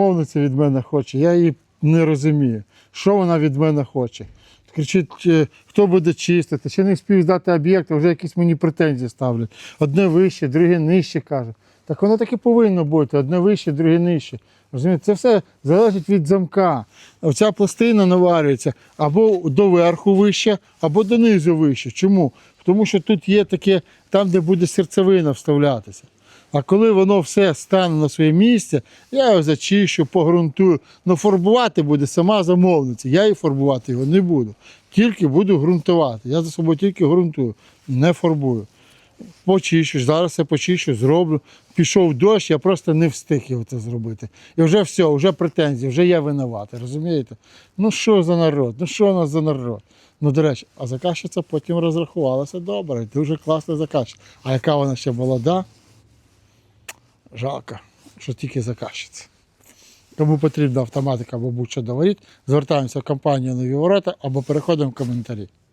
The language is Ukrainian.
Мовниця від мене хоче, я її не розумію, що вона від мене хоче. Кричить, е, хто буде чистити, ще не встиг здати об'єкт, вже якісь мені претензії ставлять. Одне вище, друге нижче каже. Так воно так повинно бути, одне вище, друге нижче. Розумієте, це все залежить від замка. Оця пластина наварюється або до верху вище, або донизу вище. Чому? Тому що тут є таке, там, де буде серцевина вставлятися. А коли воно все стане на своє місце, я його зачищу, погрунтую. Ну фарбувати буде сама замовниця. Я і фарбувати його не буду. Тільки буду ґрунтувати. Я за собою тільки ґрунтую, не фарбую. Почищу, зараз я почищу, зроблю. Пішов дощ, я просто не встиг його це зробити. І вже все, вже претензії, вже я винуватий, розумієте? Ну що за народ? Ну що у нас за народ? Ну, до речі, а заказчиця потім розрахувалася добре, дуже класна заказчиця. А яка вона ще молода? Жалко, що тільки заказчиця. Кому потрібна автоматика або будь-що до звертаємося в компанію нові ворота або переходимо в коментарі.